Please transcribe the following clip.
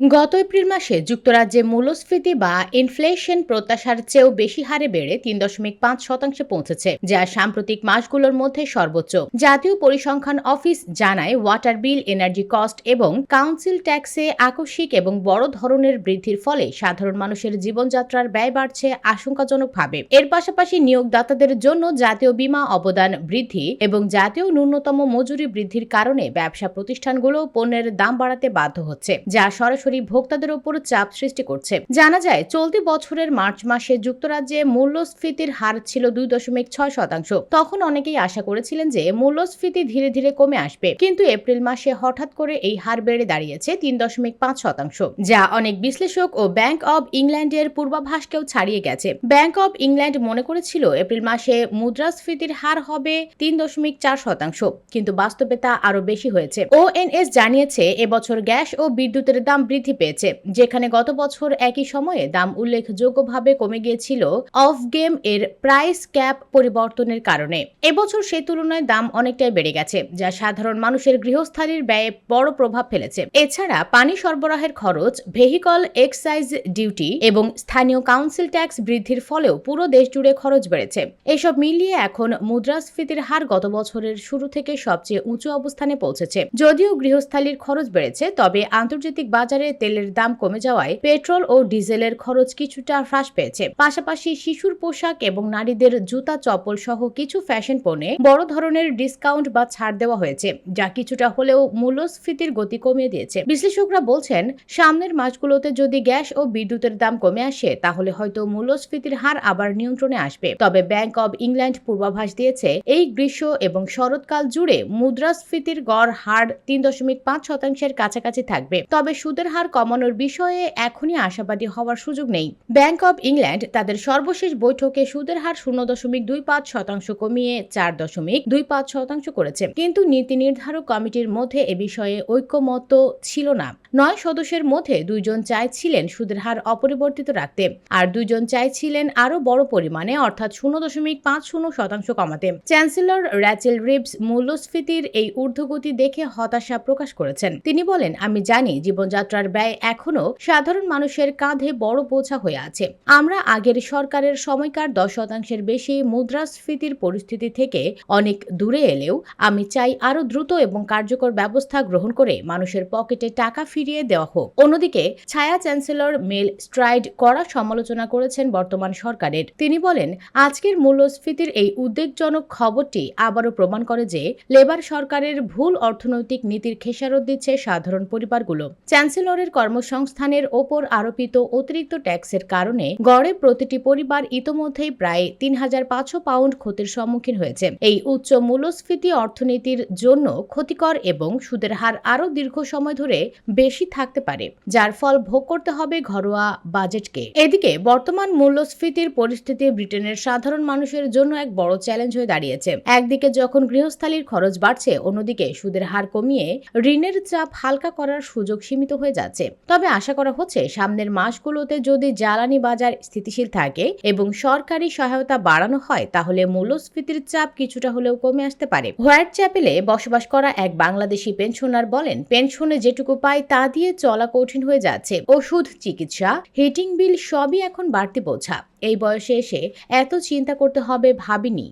গত এপ্রিল মাসে যুক্তরাজ্যে মূল্যস্ফীতি বা ইনফ্লেশন প্রত্যাশার চেয়েও বেশি হারে বেড়ে তিন দশমিক পাঁচ শতাংশে পৌঁছেছে, যা সাম্প্রতিক মাসগুলোর মধ্যে সর্বোচ্চ। জাতীয় পরিসংখ্যান অফিস জানায় ওয়াটার বিল এনার্জি কস্ট এবং কাউন্সিল ট্যাক্সে আকস্মিক এবং বড় ধরনের বৃদ্ধির ফলে সাধারণ মানুষের জীবনযাত্রার ব্যয় বাড়ছে আশঙ্কাজনকভাবে। এর পাশাপাশি নিয়োগদাতাদের জন্য জাতীয় বীমা অবদান বৃদ্ধি এবং জাতীয় ন্যূনতম মজুরি বৃদ্ধির কারণে ব্যবসা প্রতিষ্ঠানগুলো পণ্যের দাম বাড়াতে বাধ্য হচ্ছে, যা সরাসরি ভোক্তাদের উপর চাপ সৃষ্টি করছে। জানা যায়, চলতি বছরের মার্চ মাসে যুক্তরাজ্যে মূল্যস্ফীতির হার ছিল দুই দশমিক ছয় শতাংশ। তখন অনেকেই আশা করেছিলেন যে মূল্যস্ফীতি ধীরে ধীরে কমে আসবে। কিন্তু এপ্রিল মাসে হঠাৎ করে এই হার বেড়ে দাঁড়িয়েছে তিন দশমিক পাঁচ শতাংশ। যা অনেক বিশ্লেষক ও ব্যাংক অব ইংল্যান্ডের পূর্বাভাসকেও ছাড়িয়ে গেছে। ব্যাংক অব ইংল্যান্ড মনে করেছিল এপ্রিল মাসে মুদ্রাস্ফীতির হার হবে তিন দশমিক চার শতাংশ, কিন্তু বাস্তবে তা আরও বেশি হয়েছে। ওএনএস জানিয়েছে, এবছর গ্যাস ও বিদ্যুতের দাম বৃদ্ধি পেয়েছে। যেখানে গত বছর একই সময়ে দাম উল্লেখযোগ্যভাবে কমে গিয়েছিল অফ গেম এর প্রাইস ক্যাপ পরিবর্তনের কারণে। এবছর সেই তুলনায় দাম অনেকটাই বেড়ে গেছে, যা সাধারণ মানুষের গৃহস্থালির ব্যয়ে বড় প্রভাব ফেলেছে। এছাড়া পানি সরবরাহের খরচ, ভেহিকল এক্সাইজ ডিউটি এবং স্থানীয় কাউন্সিল ট্যাক্স বৃদ্ধির ফলেও পুরো দেশ জুড়ে খরচ বেড়েছে। এসব মিলিয়ে এখন মুদ্রাস্ফীতির হার গত বছরের শুরু থেকে সবচেয়ে উঁচু অবস্থানে পৌঁছেছে। যদিও গৃহস্থালির খরচ বেড়েছে, তবে আন্তর্জাতিক বাজারে তেলের দাম কমে যাওয়ায় পেট্রোল ও ডিজেলের খরচ কিছুটা হ্রাস পেয়েছে। পাশাপাশি শিশুর পোশাক এবং নারীদের জুতা, চপ্পল সহ কিছু ফ্যাশন পণ্যে বড় ধরনের ডিসকাউন্ট বা ছাড় দেওয়া হয়েছে, যা কিছুটা হলেও মূল্যস্ফীতির গতি কমিয়ে দিয়েছে। বিশ্লেষকরা বলছেন, সামনের মাসগুলোতে যদি গ্যাস ও বিদ্যুতের দাম কমে আসে, তাহলে হয়তো মূল্যস্ফীতির হার আবার নিয়ন্ত্রণে আসবে। তবে ব্যাংক অব ইংল্যান্ড পূর্বাভাস দিয়েছে, এই গ্রীষ্ম এবং শরৎকাল জুড়ে মুদ্রাস্ফীতির গড় হার তিন দশমিক পাঁচ শতাংশের কাছাকাছি থাকবে। তবে সুদের হার কমানোর বিষয়ে এখনই আশাবাদী হওয়ার সুযোগ নেই। ব্যাংক অব ইংল্যান্ড তাদের সর্বশেষ বৈঠকে সুদের হার শূন্য দশমিক দুই পাঁচ শতাংশ কমিয়ে চার দশমিক দুই পাঁচ শতাংশ করেছে। কিন্তু নীতি নির্ধারক কমিটির মধ্যে এ বিষয়ে ঐক্যমত ছিল না। নয় সদস্যের মধ্যে দুইজন চাইছিলেন সুদের হার অপরিবর্তিত রাখতে, আর দুইজন চাইছিলেন আরও বড় পরিমাণে, অর্থাৎ শূন্য দশমিক পাঁচ শূন্য শতাংশ কমাতে। চ্যান্সেলর র্যাচেল রিবস মূল্যস্ফীতির এই ঊর্ধ্বগতি দেখে হতাশা প্রকাশ করেছেন। তিনি বলেন, আমি জানি জীবনযাত্রার ব্যয় এখনও সাধারণ মানুষের কাঁধে বড় বোঝা হয়ে আছে। আমরা আগের সরকারের সময়কার দশ শতাংশের বেশি মুদ্রাস্ফীতির পরিস্থিতি থেকে অনেক দূরে এলেও আমি চাই আরও দ্রুত এবং কার্যকর ব্যবস্থা গ্রহণ করে মানুষের পকেটে টাকা ফিরিয়ে দেওয়া হোক। অন্যদিকে ছায়া চ্যান্সেলর মেল স্ট্রাইড কড়া সমালোচনা করেছেন বর্তমান সরকারের। তিনি বলেন, আজকের মূল্যস্ফীতির এই উদ্বেগজনক খবরটি আবারও প্রমাণ করে যে লেবার সরকারের ভুল অর্থনৈতিক নীতির খেসারত দিচ্ছে সাধারণ পরিবারগুলো। চ্যান্সেলরের কর্মসংস্থানের ওপর আরোপিত অতিরিক্ত ট্যাক্সের কারণে গড়ে প্রতিটি পরিবার ইতোমধ্যেই প্রায় তিন হাজার পাঁচশো পাউন্ড ক্ষতির সম্মুখীন হয়েছে। এই উচ্চ মূল্যস্ফীতি অর্থনীতির জন্য ক্ষতিকর এবং সুদের হার আরও দীর্ঘ সময় ধরে বেশি থাকতে পারে, যার ফল ভোগ করতে হবে ঘরোয়া বাজেটকে। এদিকে বর্তমান মূল্যস্ফীতির পরিস্থিতি ব্রিটেনের সাধারণ মানুষের জন্য এক বড় চ্যালেঞ্জ হয়ে দাঁড়িয়েছে। একদিকে যখন গৃহস্থালির খরচ বাড়ছে, অন্যদিকে সুদের হার কমিয়ে ঋণের চাপ হালকা করার সুযোগ সীমিত হয়ে যাচ্ছে। তবে আশা করা হচ্ছে সামনের মাসগুলোতে যদি জ্বালানি বাজার স্থিতিশীল থাকে এবং সরকারি সহায়তা বাড়ানো হয়, তাহলে মূল্যস্ফীতির চাপ কিছুটা হলেও কমে আসতে পারে। হোয়াইট চ্যাপেলে বসবাস করা এক বাংলাদেশি পেনশনার বলেন, পেনশনে যেটুকু পাই তা দিয়ে চলা কঠিন হয়ে যাচ্ছে। ওষুধ, চিকিৎসা হিটিং বিল সবই এখন বাড়তি বোঝা। এই বয়সে এসে এত চিন্তা করতে হবে ভাবিনি।